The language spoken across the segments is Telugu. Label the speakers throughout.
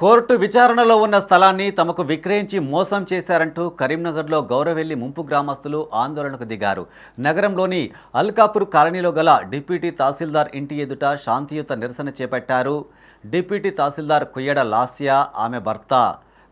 Speaker 1: కోర్టు విచారణలో ఉన్న స్థలాన్ని తమకు విక్రయించి మోసం చేశారంటూ కరీంనగర్లో గౌరవెల్లి ముంపు గ్రామస్తులు ఆందోళనకు దిగారు. నగరంలోని అల్కాపూర్ కాలనీలో గల డిప్యూటీ తహసీల్దార్ ఇంటి ఎదుట శాంతియుత నిరసన చేపట్టారు. డిప్యూటీ తహసీల్దార్ కుయ్యడ లాస్య ఆమె భర్త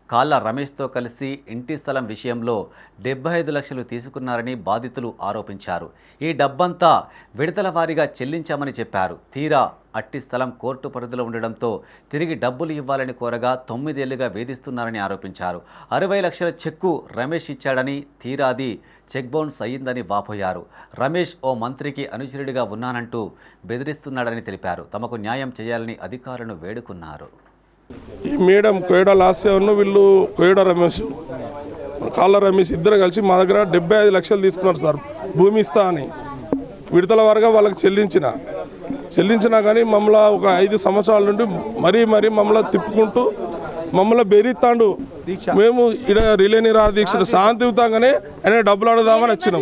Speaker 1: కాళ్ళ రమేష్తో కలిసి ఇంటి స్థలం విషయంలో డెబ్బై ఐదు లక్షలు తీసుకున్నారని బాధితులు ఆరోపించారు. ఈ డబ్బంతా విడతల వారీగా చెల్లించామని చెప్పారు. తీరా అట్టి స్థలం కోర్టు పరిధిలో ఉండడంతో తిరిగి డబ్బులు ఇవ్వాలని కోరగా తొమ్మిదేళ్ళుగా వేధిస్తున్నారని ఆరోపించారు. అరవై లక్షల చెక్కు రమేష్ ఇచ్చాడని తీరాది చెక్ బౌన్స్ అయ్యిందని వాపోయారు. రమేష్ ఓ మంత్రికి అనుచరుడిగా ఉన్నానంటూ బెదిరిస్తున్నాడని తెలిపారు. తమకు న్యాయం చేయాలని అధికారులను వేడుకున్నారు.
Speaker 2: ఈ మేడం కోయడ లాస్యను వీళ్ళు కోయడ రమేష్ కాళ్ళ రమేష్ ఇద్దరు కలిసి మా దగ్గర డెబ్బై ఐదు లక్షలు తీసుకున్నారు సార్. భూమి ఇస్తా అని. విడతల వారుగా వాళ్ళకి చెల్లించిన. చెల్లించినా కానీ మమ్మల్ని ఒక ఐదు సంవత్సరాల నుండి మరీ మరీ మమ్మల్ని తిప్పుకుంటూ మమ్మల్ని బెదిరిస్తాండు. మేము ఇక్కడ రిలే నిరాహార దీక్ష శాంతియుతంగానే ఆయన డబ్బులు అడుగుదామని వచ్చినాం.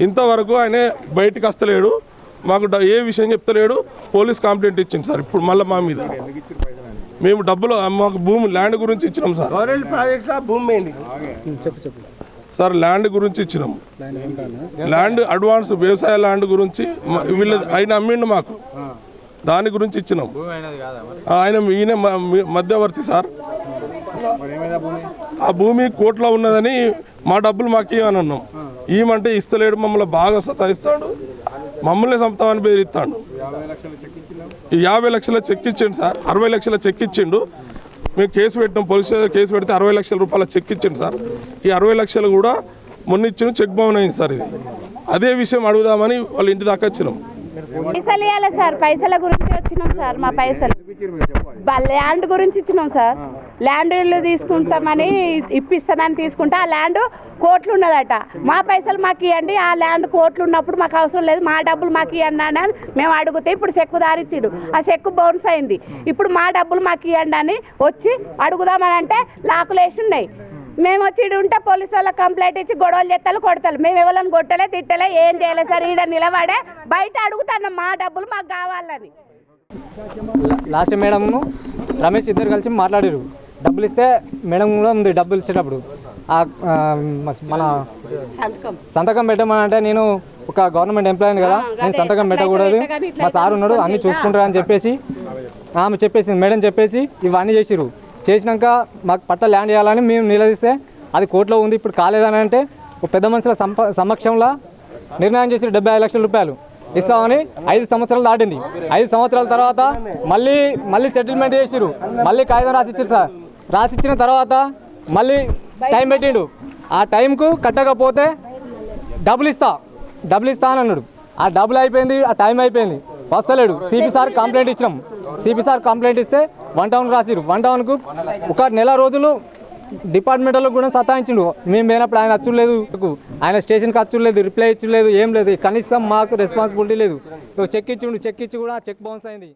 Speaker 2: ఇంతవరకు ఆయన బయటికి వస్తలేడు. మాకు డ- ఏ విషయం చెప్తలేడు. పోలీస్ కంప్లైంట్ ఇచ్చింది సార్. ఇప్పుడు మళ్ళీ మా మీద. మేము డబ్బులు మాకు భూమి ల్యాండ్ గురించి ఇచ్చినాం సార్.
Speaker 3: భూమి
Speaker 2: సార్ ల్యాండ్ గురించి ఇచ్చినాం. ల్యాండ్ అడ్వాన్స్ వ్యవసాయ ల్యాండ్ గురించి వీళ్ళు వీళ్ళ ఆయన అమ్మిండు మాకు. దాని గురించి ఇచ్చినాం. ఆయన ఈయన మధ్యవర్తి సార్. ఆ భూమి కోట్లో ఉన్నదని మా డబ్బులు మాకు ఏమని అన్నాం. ఈమంటే ఇస్తలేడు మమ్మల్ని బాగా సతాయిస్తాడు. మమ్మల్ని చంపుతామని పేరు ఇస్తాడు యాభై లక్షల చెక్ ఇచ్చిండు సార్. అరవై లక్షల చెక్ ఇచ్చిండు. మేము కేసు పెట్టినాం పోలీస్ కేసు పెడితే అరవై లక్షల రూపాయల చెక్ ఇచ్చింది సార్. ఈ అరవై లక్షలు కూడా మొన్న ఇచ్చిన చెక్ బౌన్ అయింది సార్ ఇది. అదే విషయం అడుగుదామని వాళ్ళ ఇంటి దాకా వచ్చినాం.
Speaker 4: పైసలు ఇవ్వాలి సార్ పైసల గురించి వచ్చినాం సార్ మా పైసలు. ల్యాండ్ గురించి ఇచ్చినాం సార్. ల్యాండ్ ఇల్లు తీసుకుంటామని ఇప్పిస్తానని తీసుకుంటే. ఆ ల్యాండ్ కోట్లు ఉన్నదట. మా పైసలు మాకు ఇవ్వండి ఆ ల్యాండ్ కోట్లు ఉన్నప్పుడు మాకు అవసరం లేదు మా డబ్బులు మాకు ఇవ్వండి అని మేము అడిగితే ఇప్పుడు చెక్కు దారిచ్చిడు. ఆ చెక్కు బౌన్స్ అయింది. ఇప్పుడు మా డబ్బులు మాకు ఇవ్వండి అని వచ్చి అడుగుదామని అంటే లాకులు ఉన్నాయి. మేము వచ్చి ఉంటే పోలీసు వాళ్ళకి కంప్లైంట్ ఇచ్చి గొడవలు చేస్తాలు కొడతారు మేము ఎవరిని కొట్టలే తిట్టలే ఏం చేయలే సార్ ఈడ నిలబడే బయట అడుగుతాను మా డబ్బులు మాకు కావాలని.
Speaker 5: లాస్ట్ మేడం రమేష్ ఇద్దరు కలిసి మాట్లాడారు డబ్బులు ఇస్తే మేడం కూడా ఉంది డబ్బులు ఇచ్చేటప్పుడు. మన సంతకం. పెట్టమని అంటే నేను ఒక గవర్నమెంట్ ఎంప్లాయీ కదా. నేను సంతకం పెట్టకూడదు. మా సార్ ఉన్నాడు అన్ని చూసుకుంటారు అని చెప్పేసి ఆమె చెప్పేసింది మేడం చెప్పేసి ఇవన్నీ చేసిరు చేసినాక మాకు పట్ట ల్యాండ్ చేయాలని మేము నిలదీస్తే అది కోర్టులో ఉంది ఇప్పుడు కాలేదని అంటే ఒక పెద్ద మనుషుల సంప సమక్షంలో నిర్ణయం చేసి డెబ్బై ఐదు లక్షల రూపాయలు. ఇస్తామని ఐదు సంవత్సరాలు దాటింది. ఐదు సంవత్సరాల తర్వాత మళ్ళీ మళ్ళీ సెటిల్మెంట్ చేసిరు మళ్ళీ కాగితం రాసిచ్చారు సార్. రాసిచ్చిన తర్వాత మళ్ళీ టైం పెట్టిండు. ఆ టైంకు కట్టకపోతే డబ్బులు ఇస్తా. డబ్బులు ఇస్తా అని అన్నాడు. ఆ డబ్బులు అయిపోయింది ఆ టైం అయిపోయింది. వస్తలేడు. సిపి సార్ కంప్లైంట్ ఇచ్చినాం. సిపి సార్ కంప్లైంట్ ఇస్తే వన్ టౌన్ రాసిరు వన్ టౌన్కు ఒక నెల రోజులు డిపార్ట్మెంట్లో కూడా సతాయించిండు. మేము పోయినప్పుడు ఆయన అచ్చులేదు ఆయన స్టేషన్కి అచ్చులేదు రిప్లై ఇచ్చలేదు ఏం లేదు. కనీసం మాకు రెస్పాన్సిబిలిటీ లేదు. చెక్ ఇచ్చిండు చెక్ ఇచ్చి కూడా చెక్ బౌన్స్ అయింది.